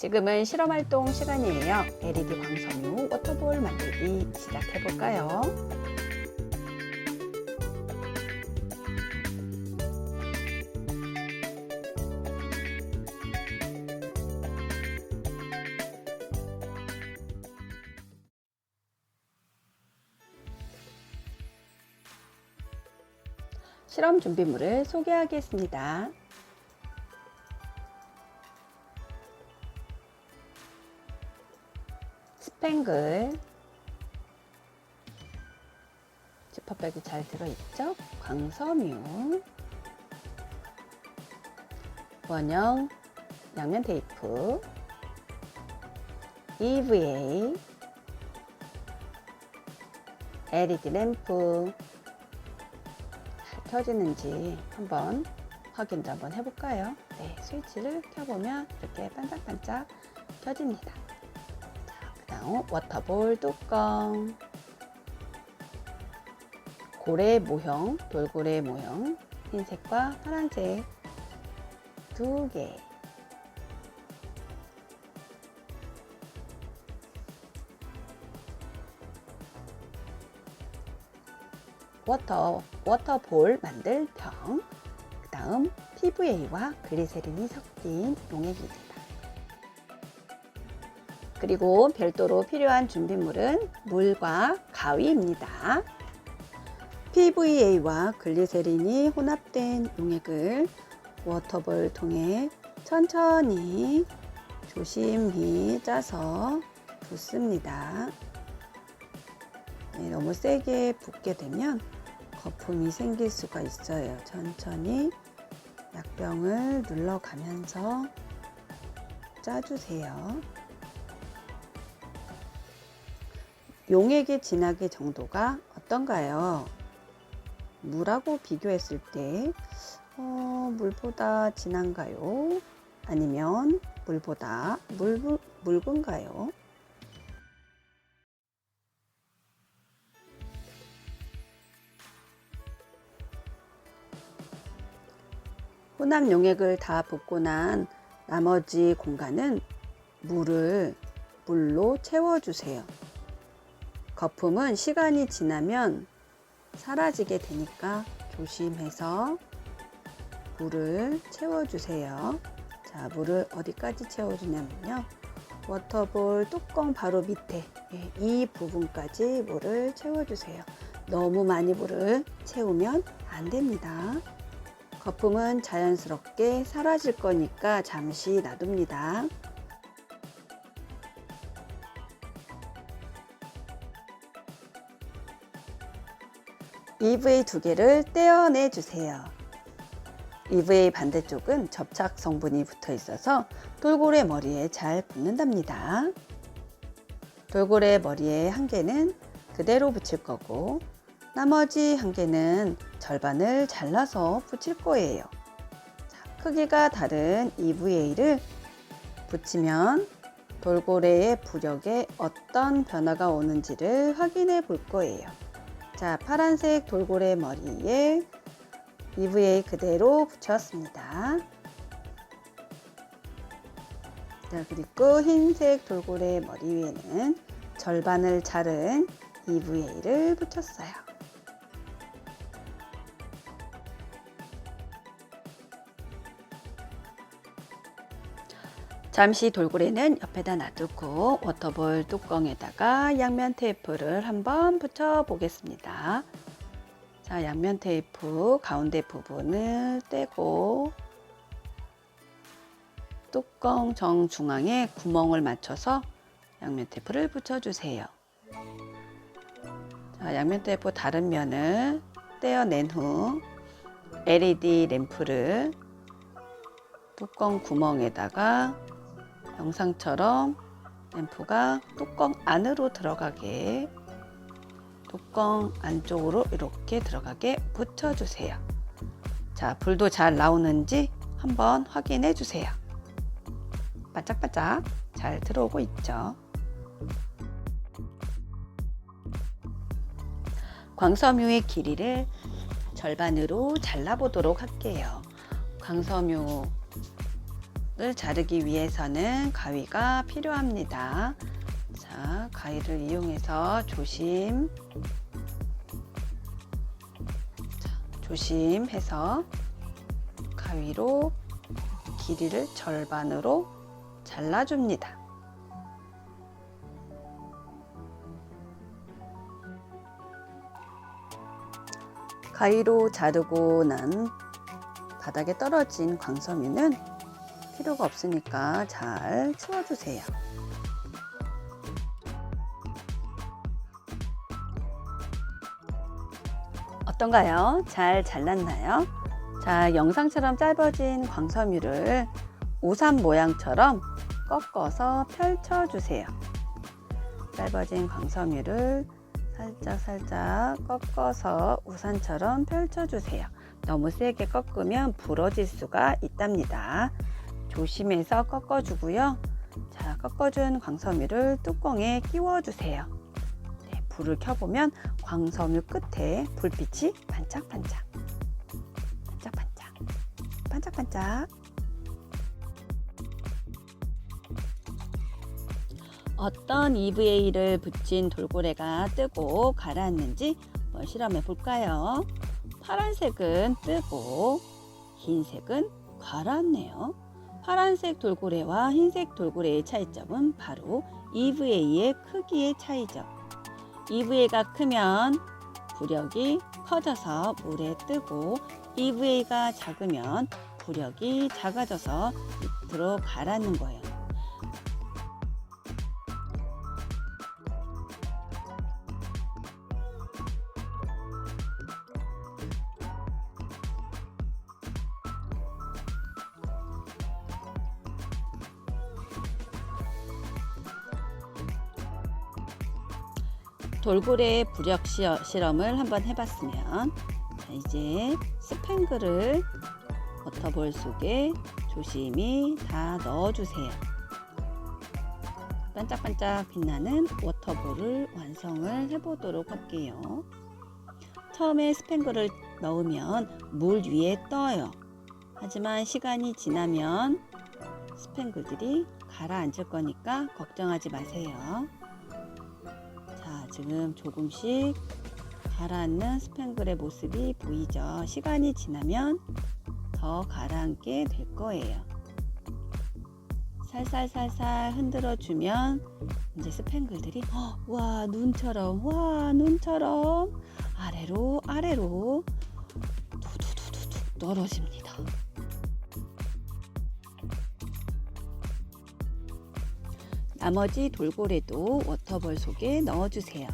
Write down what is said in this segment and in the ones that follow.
지금은 실험 활동 시간이에요. LED 광섬유 워터볼 만들기 시작해 볼까요? 실험 준비물을 소개하겠습니다. 스팽글 지퍼백이 잘 들어있죠? 광섬유 원형 양면 테이프 EVA LED 램프 잘 켜지는지 한번 확인도 한번 해볼까요? 네, 스위치를 켜보면 이렇게 반짝반짝 켜집니다. 다음 워터볼 뚜껑 고래 모형, 돌고래 모형 흰색과 파란색 두 개. 워터, 워터볼 만들 병. 그 다음 PVA와 글리세린이 섞인 용액입니다. 그리고 별도로 필요한 준비물은 물과 가위입니다. PVA와 글리세린이 혼합된 용액을 워터볼 통에 천천히 조심히 짜서 붓습니다. 네, 너무 세게 붓게 되면 거품이 생길 수가 있어요. 천천히 약병을 눌러가면서 짜주세요. 용액의 진하게 정도가 어떤가요? 물하고 비교했을 때 어, 물보다 진한가요? 아니면 물보다 물, 묽은가요? 혼합 용액을 다 붓고 난 나머지 공간은 물을 물로 채워주세요. 거품은 시간이 지나면 사라지게 되니까 조심해서 물을 채워주세요. 자, 물을 어디까지 채워주냐면요. 워터볼 뚜껑 바로 밑에 예, 이 부분까지 물을 채워주세요. 너무 많이 물을 채우면 안 됩니다. 거품은 자연스럽게 사라질 거니까 잠시 놔둡니다. EVA 두 개를 떼어내 주세요. EVA 반대쪽은 접착 성분이 붙어 있어서 돌고래 머리에 잘 붙는답니다. 돌고래 머리에 한 개는 그대로 붙일 거고 나머지 한 개는 절반을 잘라서 붙일 거예요. 자, 크기가 다른 EVA를 붙이면 돌고래의 부력에 어떤 변화가 오는지를 확인해 볼 거예요. 자, 파란색 돌고래 머리에 EVA 그대로 붙였습니다. 자, 그리고 흰색 돌고래 머리 위에는 절반을 자른 EVA를 붙였어요. 잠시 돌고래는 옆에다 놔두고 워터볼 뚜껑에다가 양면 테이프를 한번 붙여 보겠습니다. 자, 양면 테이프 가운데 부분을 떼고 뚜껑 정중앙에 구멍을 맞춰서 양면 테이프를 붙여주세요. 자, 양면 테이프 다른 면을 떼어낸 후 LED 램프를 뚜껑 구멍에다가 영상처럼 램프가 뚜껑 안으로 들어가게 뚜껑 안쪽으로 이렇게 들어가게 붙여주세요. 자, 불도 잘 나오는지 한번 확인해 주세요. 반짝반짝 잘 들어오고 있죠. 광섬유의 길이를 절반으로 잘라보도록 할게요. 광섬유 을 자르기 위해서는 가위가 필요합니다. 자, 가위를 이용해서 조심. 자, 조심해서 가위로 길이를 절반으로 잘라줍니다. 가위로 자르고 난 바닥에 떨어진 광섬유는 필요가 없으니까 잘 치워주세요. 어떤가요? 잘 잘랐나요? 자, 영상처럼 짧아진 광섬유를 우산 모양처럼 꺾어서 펼쳐주세요. 짧아진 광섬유를 살짝 살짝 꺾어서 우산처럼 펼쳐주세요. 너무 세게 꺾으면 부러질 수가 있답니다. 조심해서 꺾어주고요. 자, 꺾어준 광섬유를 뚜껑에 끼워주세요. 네, 불을 켜보면 광섬유 끝에 불빛이 반짝반짝, 반짝반짝, 반짝반짝. 어떤 EVA를 붙인 돌고래가 뜨고 가라앉는지 한번 실험해 볼까요? 파란색은 뜨고 흰색은 가라앉네요. 파란색 돌고래와 흰색 돌고래의 차이점은 바로 EVA의 크기의 차이죠. EVA가 크면 부력이 커져서 물에 뜨고 EVA가 작으면 부력이 작아져서 밑으로 가라앉는 거예요. 돌고래 부력 실험을 한번 해봤으면 자, 이제 스팽글을 워터볼 속에 조심히 다 넣어주세요. 반짝반짝 빛나는 워터볼을 완성을 해보도록 할게요. 처음에 스팽글을 넣으면 물 위에 떠요. 하지만 시간이 지나면 스팽글들이 가라앉을 거니까 걱정하지 마세요. 자, 지금 조금씩 가라앉는 스팽글의 모습이 보이죠? 시간이 지나면 더 가라앉게 될 거예요. 살살살살 흔들어 주면 이제 스팽글들이 어, 와 눈처럼 와 눈처럼 아래로 아래로 두두두두둑 떨어집니다. 나머지 돌고래도 워터볼 속에 넣어주세요.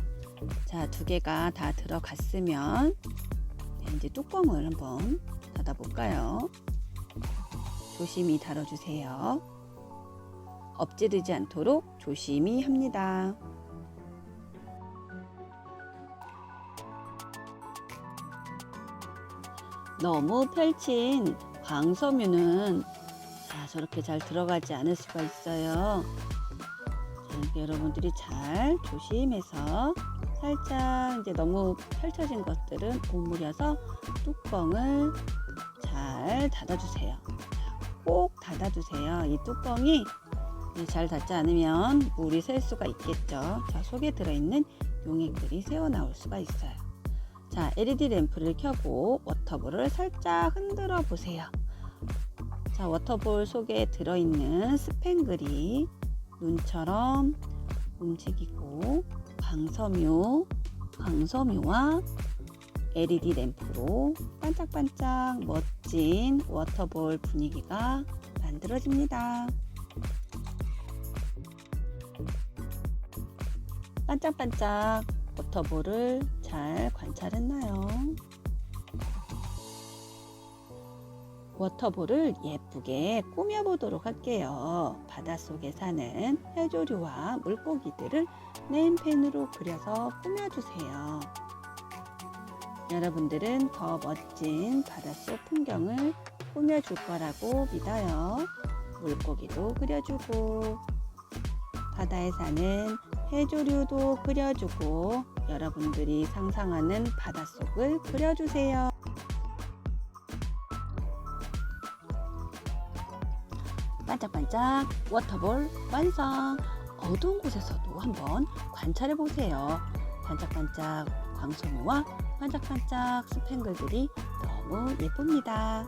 자, 두 개가 다 들어갔으면 네, 이제 뚜껑을 한번 닫아볼까요? 조심히 달아주세요. 엎지르지 않도록 조심히 합니다. 너무 펼친 광섬유는 자, 저렇게 잘 들어가지 않을 수가 있어요. 여러분들이 잘 조심해서 살짝 이제 너무 펼쳐진 것들은 오므려서 뚜껑을 잘 닫아주세요. 자, 꼭 닫아주세요. 이 뚜껑이 잘 닫지 않으면 물이 셀 수가 있겠죠. 자, 속에 들어있는 용액들이 새어 나올 수가 있어요. 자, LED 램프를 켜고 워터볼을 살짝 흔들어 보세요. 자, 워터볼 속에 들어있는 스팽글이 눈처럼 움직이고 광섬유, 광섬유와 LED 램프로 반짝반짝 멋진 워터볼 분위기가 만들어집니다. 반짝반짝 워터볼을 잘 관찰했나요? 워터볼을 예쁘게 꾸며보도록 할게요. 바닷속에 사는 해조류와 물고기들을 네임펜으로 그려서 꾸며주세요. 여러분들은 더 멋진 바닷속 풍경을 꾸며줄 거라고 믿어요. 물고기도 그려주고, 바다에 사는 해조류도 그려주고, 여러분들이 상상하는 바닷속을 그려주세요. 반짝반짝 워터볼 완성! 어두운 곳에서도 한번 관찰해 보세요. 반짝반짝 광섬유와 반짝반짝 스팽글들이 너무 예쁩니다.